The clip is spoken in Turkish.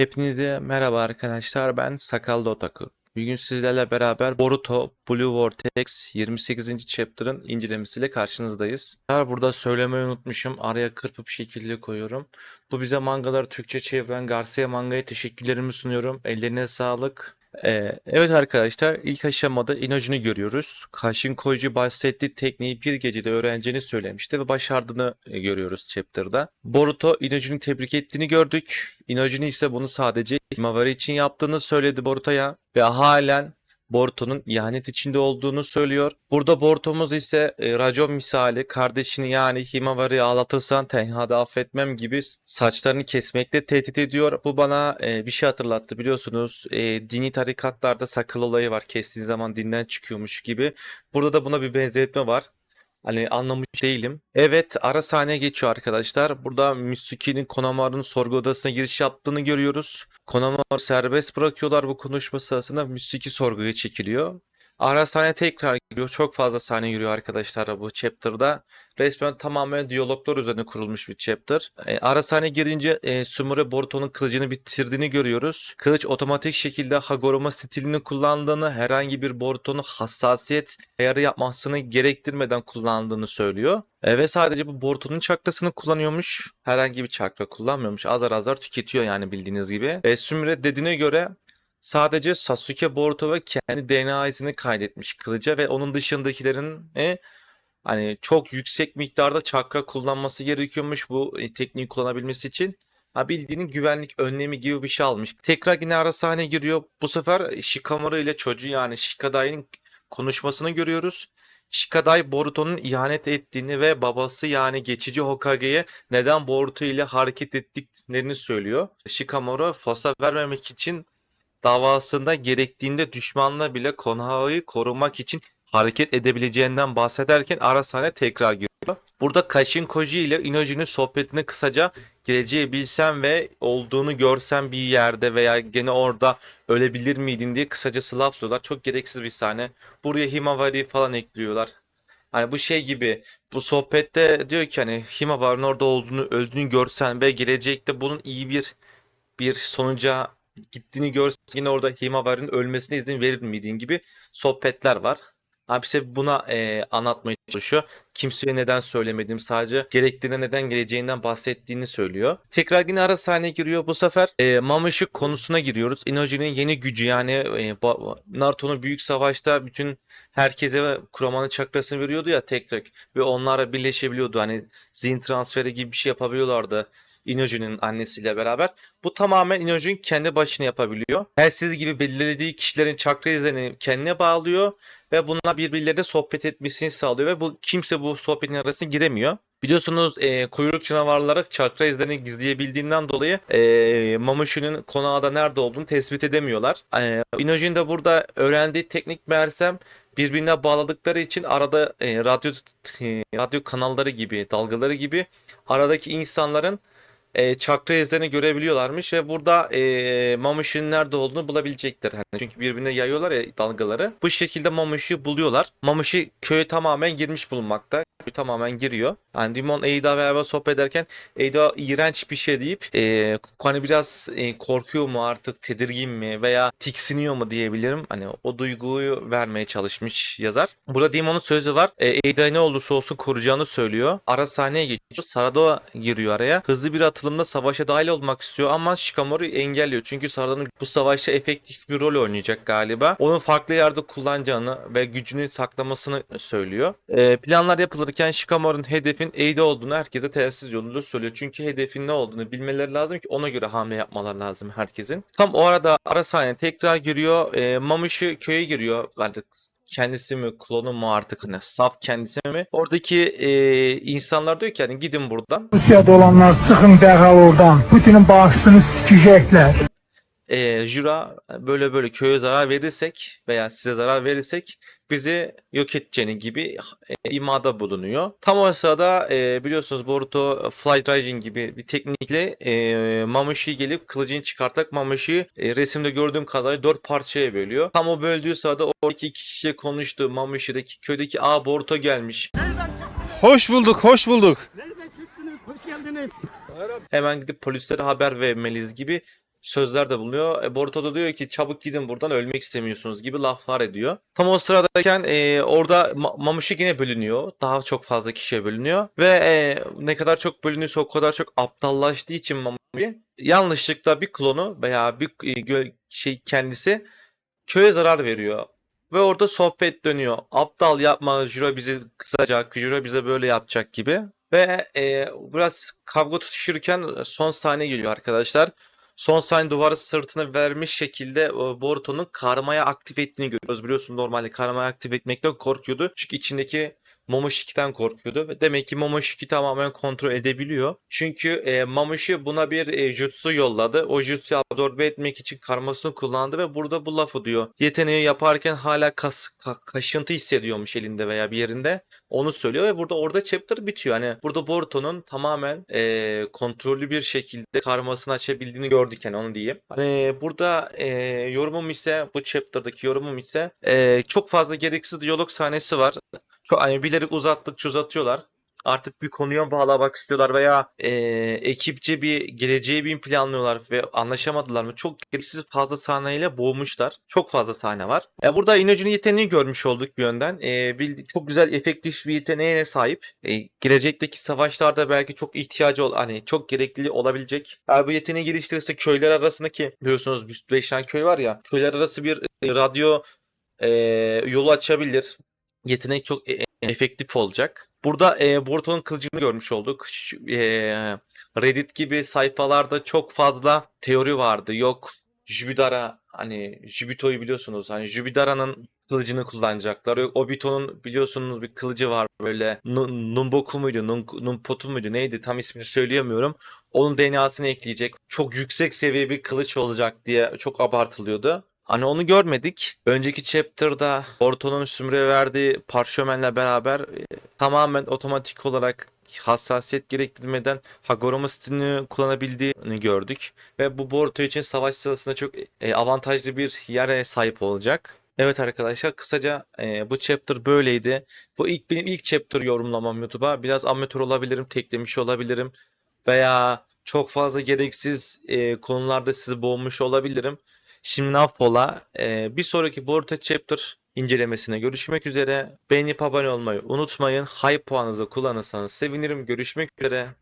Hepinize merhaba arkadaşlar ben Sakallı Otaku. Bugün sizlerle beraber Boruto Blue Vortex 28. chapter'ın incelemesiyle karşınızdayız. Burada söylemeyi unutmuşum. Araya kırpıp şekilde koyuyorum. Bu bize mangaları Türkçe çeviren Garcia Manga'ya teşekkürlerimi sunuyorum. Ellerine sağlık. Evet arkadaşlar ilk aşamada Inojin'i görüyoruz. Kashin Koji bahsettiği tekniği bir gecede öğreneceğini söylemişti ve başardığını e, görüyoruz chapter'da. Boruto Inojin'i tebrik ettiğini gördük. Inojin ise bunu sadece Himawari için yaptığını söyledi Boruto'ya ve halen Boruto'nun ihanet içinde olduğunu söylüyor. Burada Boruto'muz ise e, racon misali kardeşini yani Himawari'yi ağlatırsan tenhada affetmem gibi saçlarını kesmekle tehdit ediyor. Bu bana e, bir şey hatırlattı biliyorsunuz. E, dini tarikatlarda sakal olayı var. Kestiği zaman dinden çıkıyormuş gibi. Burada da buna bir benzetme var. Hani anlamış değilim. Evet ara sahneye geçiyor arkadaşlar. Burada Mitsuki'nin Konamaru'nun sorgu odasına giriş yaptığını görüyoruz. Konamaru serbest bırakıyorlar bu konuşma sırasında. Mitsuki sorguya çekiliyor. Ara sahne tekrar giriyor. Çok fazla sahne yürüyor arkadaşlar bu chapter'da. Resmen tamamen diyaloglar üzerine kurulmuş bir chapter. E, ara sahne girince e, Sumire Boruto'nun kılıcını bitirdiğini görüyoruz. Kılıç otomatik şekilde Hagoromo stilini kullandığını, herhangi bir Boruto'nun hassasiyet ayarı yapmasını gerektirmeden kullandığını söylüyor. E, ve sadece bu Boruto'nun çakrasını kullanıyormuş. Herhangi bir çakra kullanmıyormuş. Azar azar tüketiyor yani bildiğiniz gibi. E, Sumire dediğine göre Sadece Sasuke Boruto ve kendi DNA izini kaydetmiş kılıca ve onun dışındakilerin e, hani çok yüksek miktarda çakra kullanması gerekiyormuş bu e, tekniği kullanabilmesi için. Ha bildiğinin güvenlik önlemi gibi bir şey almış. Tekrar yine ara sahne giriyor. Bu sefer Shikamaru ile çocuğu yani Shikadai'nin konuşmasını görüyoruz. Shikadai Boruto'nun ihanet ettiğini ve babası yani geçici Hokage'ye neden Boruto ile hareket ettiklerini söylüyor. Shikamaru fosa vermemek için davasında gerektiğinde düşmanla bile Konoha'yı korumak için hareket edebileceğinden bahsederken ara sahne tekrar giriyor. Burada Kashin Koji ile Inojin'in sohbetini kısaca geleceği bilsem ve olduğunu görsem bir yerde veya gene orada ölebilir miydin diye kısacası laflıyorlar. Çok gereksiz bir sahne. Buraya Himawari falan ekliyorlar. Hani bu şey gibi bu sohbette diyor ki hani Himawari'nin orada olduğunu öldüğünü görsen ve gelecekte bunun iyi bir bir sonuca gittiğini görsen yine orada Himawari'nin ölmesine izin verir miydin gibi sohbetler var. İse buna e, anlatmaya çalışıyor. Kimseye neden söylemedim sadece gerektiğine neden geleceğinden bahsettiğini söylüyor. Tekrar yine ara sahneye giriyor. Bu sefer e, Mamushi konusuna giriyoruz. Inoji'nin yeni gücü yani e, Naruto'nun büyük savaşta bütün herkese Kurama'nın çakrasını veriyordu ya tek tek ve onlarla birleşebiliyordu. Hani zihin transferi gibi bir şey yapabiliyorlardı. Inoji'nin annesiyle beraber. Bu tamamen Inoji'nin kendi başına yapabiliyor. Her gibi belirlediği kişilerin çakra izlerini kendine bağlıyor ve bunlar birbirleriyle sohbet etmesini sağlıyor ve bu kimse bu sohbetin arasına giremiyor. Biliyorsunuz e, kuyruk canavarları çakra izlerini gizleyebildiğinden dolayı e, Mamushi'nin konağda nerede olduğunu tespit edemiyorlar. E, Inojin de burada öğrendiği teknik meğersem birbirine bağladıkları için arada e, radyo e, radyo kanalları gibi, dalgaları gibi aradaki insanların e, çakra izlerini görebiliyorlarmış ve burada e, Mamushi'nin nerede olduğunu bulabilecekler. Hani çünkü birbirine yayıyorlar ya dalgaları. Bu şekilde Mamushi'yi buluyorlar. Mamushi köye tamamen girmiş bulunmakta. Tamamen giriyor. Yani Dimon Eida beraber sohbet ederken Eida iğrenç bir şey deyip e, hani biraz e, korkuyor mu artık tedirgin mi veya tiksiniyor mu diyebilirim. Hani o duyguyu vermeye çalışmış yazar. Burada Dimon'un sözü var. E, Eida ne olursa olsun koruyacağını söylüyor. Ara sahneye geçiyor. Sarado giriyor araya. Hızlı bir atılımda savaşa dahil olmak istiyor ama Shikamaru engelliyor. Çünkü Sarado'nun bu savaşta efektif bir rol oynayacak galiba. Onun farklı yerde kullanacağını ve gücünü saklamasını söylüyor. E, planlar yapılırken Shikamaru'nun hedefin Eida olduğunu herkese telsiz yoluyla söylüyor. Çünkü hedefin ne olduğunu bilmeleri lazım ki ona göre hamle yapmaları lazım herkesin. Tam o arada ara sahne tekrar giriyor. E, Mamushi köye giriyor. Artık kendisi mi klonu mu artık ne saf kendisi mi? Oradaki e, insanlar diyor ki hani gidin buradan. Rusiyada olanlar çıxın dərhal oradan. Putinin bağışçısını sikəcəklər. E, Jura böyle böyle köye zarar verirsek veya size zarar verirsek bizi yok edeceğini gibi e, imada bulunuyor. Tam o sırada e, biliyorsunuz Boruto Flight Rising gibi bir teknikle e, Mamushi gelip kılıcını çıkartarak Mamushi'yi e, resimde gördüğüm kadarıyla dört parçaya bölüyor. Tam o böldüğü sırada oradaki iki kişiye konuştu. Mamushi'deki köydeki A Boruto gelmiş. Hoş bulduk, hoş bulduk. Nereden çıktınız? Hoş geldiniz. Hemen gidip polislere haber vermeliyiz gibi sözler de bulunuyor. E, Boruto da diyor ki çabuk gidin buradan ölmek istemiyorsunuz gibi laflar ediyor. Tam o sıradayken e, orada Ma- Mamushi yine bölünüyor. Daha çok fazla kişiye bölünüyor. Ve e, ne kadar çok bölünüyorsa o kadar çok aptallaştığı için Mamushi yanlışlıkla bir klonu veya bir e, şey kendisi köye zarar veriyor. Ve orada sohbet dönüyor. Aptal yapma, Jiro bizi kızacak, Jiro bize böyle yapacak gibi. Ve e, biraz kavga tutuşurken son sahne geliyor arkadaşlar. Son sahne duvarı sırtına vermiş şekilde e, Boruto'nun karmaya aktif ettiğini görüyoruz. Biliyorsun normalde karmaya aktif etmekten korkuyordu. Çünkü içindeki Momoshiki'den korkuyordu. Ve demek ki Momoshiki tamamen kontrol edebiliyor. Çünkü e, Mamushi buna bir e, jutsu yolladı. O jutsuyu absorbe etmek için karmasını kullandı ve burada bu lafı diyor. Yeteneği yaparken hala kas, ka- kaşıntı hissediyormuş elinde veya bir yerinde. Onu söylüyor ve burada orada chapter bitiyor. Hani burada Boruto'nun tamamen e, kontrollü bir şekilde karmasını açabildiğini gördük yani onu diyeyim. Hani burada e, yorumum ise bu chapter'daki yorumum ise e, çok fazla gereksiz diyalog sahnesi var. Çok hani bilerek uzattıkça uzatıyorlar. Artık bir konuya bağlamak istiyorlar veya e, ekipçe bir geleceğe bir planlıyorlar ve anlaşamadılar mı? Çok gereksiz fazla sahneyle boğmuşlar. Çok fazla sahne var. E, burada Inocu'nun yeteneğini görmüş olduk bir yönden. E, bildi- çok güzel efektif bir yeteneğine sahip. E, gelecekteki savaşlarda belki çok ihtiyacı ol hani çok gerekli olabilecek. Eğer bu yeteneği geliştirirse köyler arasındaki biliyorsunuz 5 tane köy var ya köyler arası bir e, radyo e, yolu açabilir. Yetenek çok e- efektif olacak. Burada e, Boruto'nun kılıcını görmüş olduk. Şu, e, Reddit gibi sayfalarda çok fazla teori vardı. Yok Jubidara hani Jubito'yu biliyorsunuz. Hani Jubidara'nın kılıcını kullanacaklar. Yok Obito'nun biliyorsunuz bir kılıcı var böyle Nu- Nunboku muydu? Nun- Nunpotu muydu? Neydi? Tam ismini söyleyemiyorum. Onun DNA'sını ekleyecek. Çok yüksek seviye bir kılıç olacak diye çok abartılıyordu. Hani onu görmedik. Önceki chapter'da Boruto'nun Sümre'ye verdiği parşömenle beraber e, tamamen otomatik olarak hassasiyet gerektirmeden Hagoromo stilini kullanabildiğini gördük. Ve bu Boruto için savaş sırasında çok e, avantajlı bir yere sahip olacak. Evet arkadaşlar kısaca e, bu chapter böyleydi. Bu ilk benim ilk chapter yorumlamam YouTube'a. Biraz amatör olabilirim, teklemiş olabilirim. Veya çok fazla gereksiz e, konularda sizi boğmuş olabilirim. Şimdi affola. E, bir sonraki Boruto chapter incelemesine görüşmek üzere. Beğenip abone olmayı unutmayın. Hype puanınızı kullanırsanız sevinirim. Görüşmek üzere.